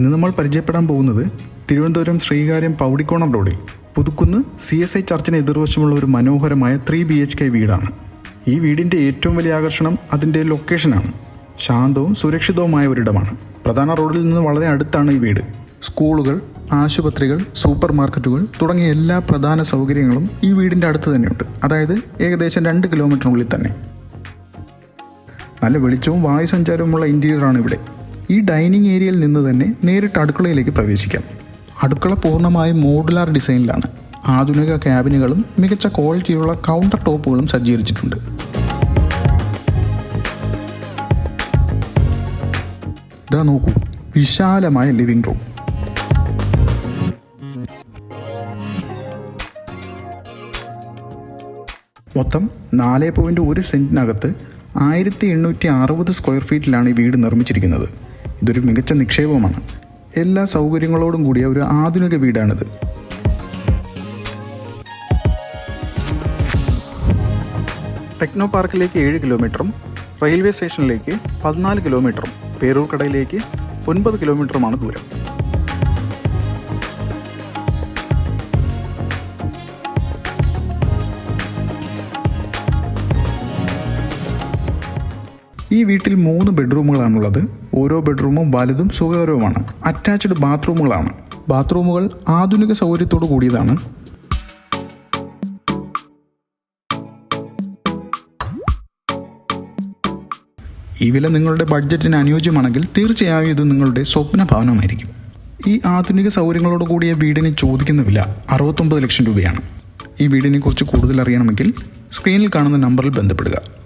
ഇന്ന് നമ്മൾ പരിചയപ്പെടാൻ പോകുന്നത് തിരുവനന്തപുരം ശ്രീകാര്യം പൗടിക്കോണം റോഡിൽ പുതുക്കുന്ന് സി എസ് ഐ ചർച്ചിന് എതിർവശമുള്ള ഒരു മനോഹരമായ ത്രീ ബി എച്ച് കെ വീടാണ്. ഈ വീടിന്റെ ഏറ്റവും വലിയ ആകർഷണം അതിന്റെ ലൊക്കേഷനാണ്. ശാന്തവും സുരക്ഷിതവുമായ ഒരിടമാണ്. പ്രധാന റോഡിൽ നിന്ന് വളരെ അടുത്താണ് ഈ വീട്. സ്കൂളുകൾ ആശുപത്രികൾ സൂപ്പർ മാർക്കറ്റുകൾ തുടങ്ങിയ എല്ലാ പ്രധാന സൗകര്യങ്ങളും ഈ വീടിന്റെ അടുത്ത് തന്നെയുണ്ട്. അതായത് ഏകദേശം രണ്ട് കിലോമീറ്ററിനുള്ളിൽ തന്നെ. നല്ല വെളിച്ചവും വായു വായുസഞ്ചാരവുമുള്ള ഇന്റീരിയറാണ് ഇവിടെ. ഈ ഡൈനിങ് ഏരിയയിൽ നിന്ന് തന്നെ നേരിട്ട് അടുക്കളയിലേക്ക് പ്രവേശിക്കാം. അടുക്കള പൂർണമായും മോഡുലാർ ഡിസൈനിലാണ്. ആധുനിക ക്യാബിനുകളും മികച്ച ക്വാളിറ്റിയുള്ള കൗണ്ടർ ടോപ്പുകളും സജ്ജീകരിച്ചിട്ടുണ്ട്. ഇതാ നോക്കൂ വിശാലമായ ലിവിംഗ് റൂം മൊത്തം നാല് പോയിന്റ് ഒരു സെന്റിനകത്ത് ആയിരത്തി എണ്ണൂറ്റി അറുപത് സ്ക്വയർ ഫീറ്റിലാണ് ഈ വീട് നിർമ്മിച്ചിരിക്കുന്നത്. ഇതൊരു മികച്ച നിക്ഷേപമാണ് എല്ലാ സൗകര്യങ്ങളോടും കൂടിയ ഒരു ആധുനിക വീടാണിത്. ടെക്നോ പാർക്കിലേക്ക് ഏഴ് കിലോമീറ്ററും റെയിൽവേ സ്റ്റേഷനിലേക്ക് പതിനാല് കിലോമീറ്ററും പേരൂർക്കടയിലേക്ക് ഒൻപത് കിലോമീറ്ററുമാണ് ദൂരം. ഈ വീട്ടിൽ മൂന്ന് ബെഡ്റൂമുകളാണുള്ളത്. ഓരോ ബെഡ്റൂമും വലുതും സുഖകരവുമാണ്. അറ്റാച്ച്ഡ് ബാത്റൂമുകളാണ്. ബാത്റൂമുകൾ ആധുനിക സൗകര്യത്തോടു കൂടിയതാണ്. ഈ വില നിങ്ങളുടെ ബഡ്ജറ്റിന് അനുയോജ്യമാണെങ്കിൽ തീർച്ചയായും ഇത് നിങ്ങളുടെ സ്വപ്ന ഭവനമായിരിക്കും. ഈ ആധുനിക സൗകര്യങ്ങളോട് കൂടിയ വീടിന് ചോദിക്കുന്ന വില അറുപത്തൊമ്പത് ലക്ഷം രൂപയാണ്. ഈ വീടിനെക്കുറിച്ച് കൂടുതൽ അറിയണമെങ്കിൽ സ്ക്രീനിൽ കാണുന്ന നമ്പറിൽ ബന്ധപ്പെടുക.